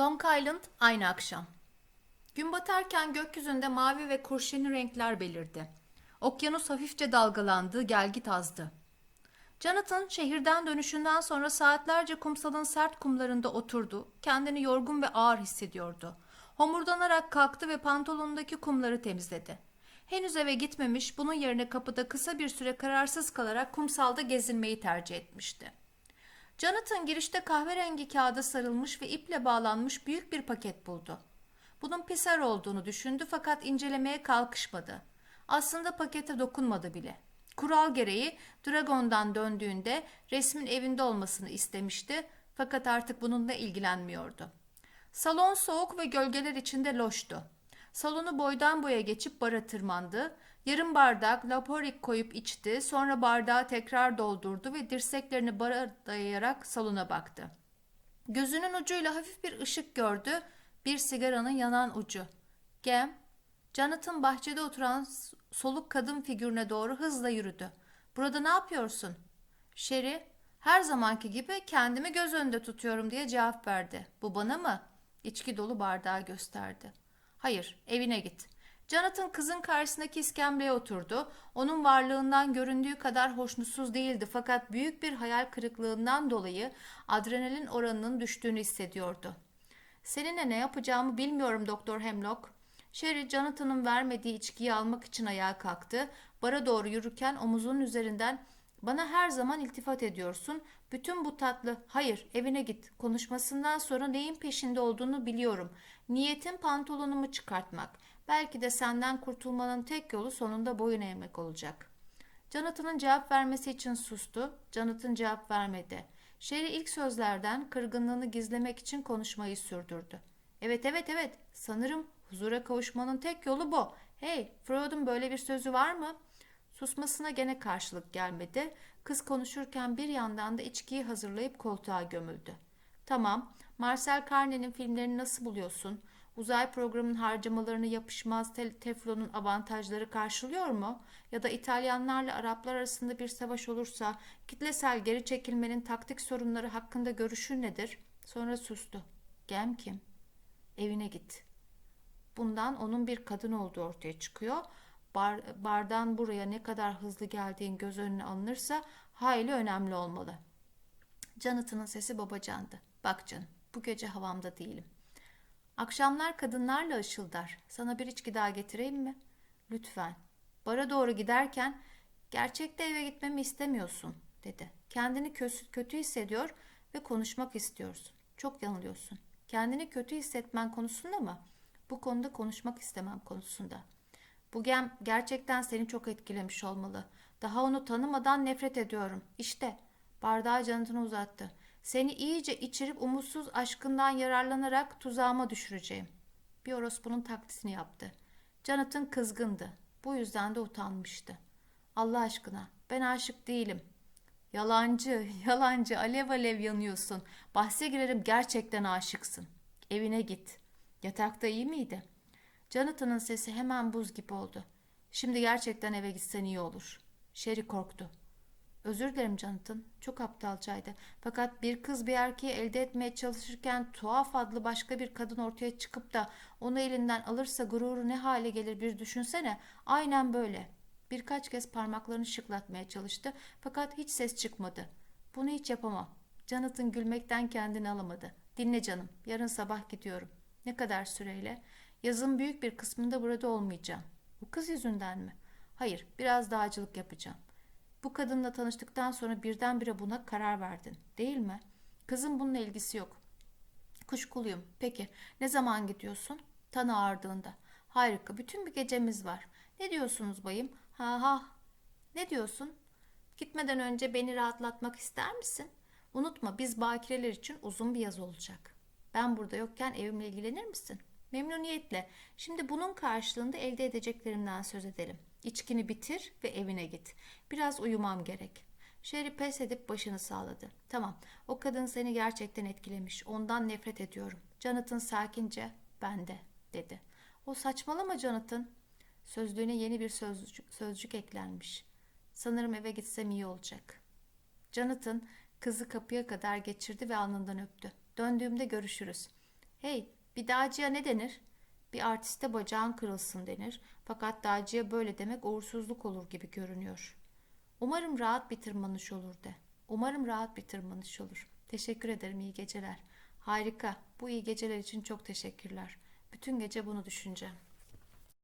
Long Island aynı akşam. Gün batarken gökyüzünde mavi ve kurşuni renkler belirdi. Okyanus hafifçe dalgalandı, gelgit azdı. Jonathan şehirden dönüşünden sonra saatlerce kumsalın sert kumlarında oturdu. Kendini yorgun ve ağır hissediyordu. Homurdanarak kalktı ve pantolonundaki kumları temizledi. Henüz eve gitmemiş, bunun yerine kapıda kısa bir süre kararsız kalarak kumsalda gezinmeyi tercih etmişti. Jonathan girişte kahverengi kağıda sarılmış ve iple bağlanmış büyük bir paket buldu. Bunun pisar olduğunu düşündü fakat incelemeye kalkışmadı. Aslında pakete dokunmadı bile. Kural gereği Dragon'dan döndüğünde resmin evinde olmasını istemişti fakat artık bununla ilgilenmiyordu. Salon soğuk ve gölgeler içinde loştu. Salonu boydan boya geçip bara tırmandı. Yarım bardak laporik koyup içti. Sonra bardağı tekrar doldurdu ve dirseklerini bara dayayarak salona baktı. Gözünün ucuyla hafif bir ışık gördü. Bir sigaranın yanan ucu. Gem, Jonathan bahçede oturan soluk kadın figürüne doğru hızla yürüdü. Burada ne yapıyorsun? Sherry, her zamanki gibi kendimi göz önünde tutuyorum diye cevap verdi. Bu bana mı? İçki dolu bardağı gösterdi. Hayır, evine git. Jonathan kızın karşısındaki iskemleye oturdu. Onun varlığından göründüğü kadar hoşnutsuz değildi fakat büyük bir hayal kırıklığından dolayı adrenalin oranının düştüğünü hissediyordu. Seninle ne yapacağımı bilmiyorum Doktor Hemlock. Sherry Jonathan'ın vermediği içkiyi almak için ayağa kalktı. Bara doğru yürürken omuzunun üzerinden bana her zaman iltifat ediyorsun. Bütün bu tatlı hayır evine git konuşmasından sonra neyin peşinde olduğunu biliyorum. Niyetin pantolonumu çıkartmak. Belki de senden kurtulmanın tek yolu sonunda boyun eğmek olacak. Jonathan'ın cevap vermesi için sustu. Jonathan cevap vermedi. Sherry ilk sözlerden kırgınlığını gizlemek için konuşmayı sürdürdü. Evet evet evet sanırım huzura kavuşmanın tek yolu bu. Hey Freud'un böyle bir sözü var mı? Susmasına gene karşılık gelmedi. Kız konuşurken bir yandan da içkiyi hazırlayıp koltuğa gömüldü. Tamam, Marcel Carné'nin filmlerini nasıl buluyorsun? Uzay programının harcamalarını yapışmaz te- teflonun avantajları karşılıyor mu? Ya da İtalyanlarla Araplar arasında bir savaş olursa kitlesel geri çekilmenin taktik sorunları hakkında görüşün nedir? Sonra sustu. Gem kim? Evine git. Bundan onun bir kadın olduğu ortaya çıkıyor. Bar, bardan buraya ne kadar hızlı geldiğin göz önüne alınırsa hayli önemli olmalı. Jonathan'ın sesi babacandı. Bak canım, bu gece havamda değilim. Akşamlar kadınlarla ışıldar. Sana bir içki daha getireyim mi? Lütfen. Bara doğru giderken gerçekte eve gitmemi istemiyorsun dedi. Kendini kötü hissediyor ve konuşmak istiyorsun. Çok yanılıyorsun. Kendini kötü hissetmen konusunda mı? Bu konuda konuşmak istemem konusunda. Bu gem gerçekten seni çok etkilemiş olmalı. Daha onu tanımadan nefret ediyorum. İşte bardağı canıtına uzattı. Seni iyice içirip umutsuz aşkından yararlanarak tuzağıma düşüreceğim. Bir orospunun taklitini yaptı. Jonathan kızgındı. Bu yüzden de utanmıştı. Allah aşkına ben aşık değilim. Yalancı, yalancı, alev alev yanıyorsun. Bahse girerim gerçekten aşıksın. Evine git. Yatakta iyi miydi? Jonathan'ın sesi hemen buz gibi oldu. Şimdi gerçekten eve gitsen iyi olur. Sherry korktu. Özür dilerim Jonathan. Çok aptalcaydı. Fakat bir kız bir erkeği elde etmeye çalışırken tuhaf adlı başka bir kadın ortaya çıkıp da onu elinden alırsa gururu ne hale gelir bir düşünsene. Aynen böyle. Birkaç kez parmaklarını şıklatmaya çalıştı fakat hiç ses çıkmadı. Bunu hiç yapamam. Jonathan gülmekten kendini alamadı. Dinle canım. Yarın sabah gidiyorum. Ne kadar süreyle? Yazın büyük bir kısmında burada olmayacağım. Bu kız yüzünden mi? Hayır, biraz dağcılık yapacağım. Bu kadınla tanıştıktan sonra birdenbire buna karar verdin, değil mi? Kızın bununla ilgisi yok. Kuşkuluyum. Peki, ne zaman gidiyorsun? Tanı ağardığında. Harika, bütün bir gecemiz var. Ne diyorsunuz bayım? Ha ha. Ne diyorsun? Gitmeden önce beni rahatlatmak ister misin? Unutma biz bakireler için uzun bir yaz olacak. Ben burada yokken evimle ilgilenir misin? Memnuniyetle. Şimdi bunun karşılığında elde edeceklerimden söz edelim. İçkini bitir ve evine git. Biraz uyumam gerek. Sherry pes edip başını sağladı. Tamam, o kadın seni gerçekten etkilemiş. Ondan nefret ediyorum. Jonathan sakince, ben de, dedi. O saçmalama Jonathan. Sözlüğüne yeni bir sözcük, sözcük eklenmiş. Sanırım eve gitsem iyi olacak. Jonathan kızı kapıya kadar geçirdi ve alnından öptü. Döndüğümde görüşürüz. Hey, bir dağcıya ne denir? Bir artiste bacağın kırılsın denir. Fakat dağcıya böyle demek uğursuzluk olur gibi görünüyor. Umarım rahat bir tırmanış olur de. Umarım rahat bir tırmanış olur. Teşekkür ederim, iyi geceler. Harika. Bu iyi geceler için çok teşekkürler. Bütün gece bunu düşüneceğim.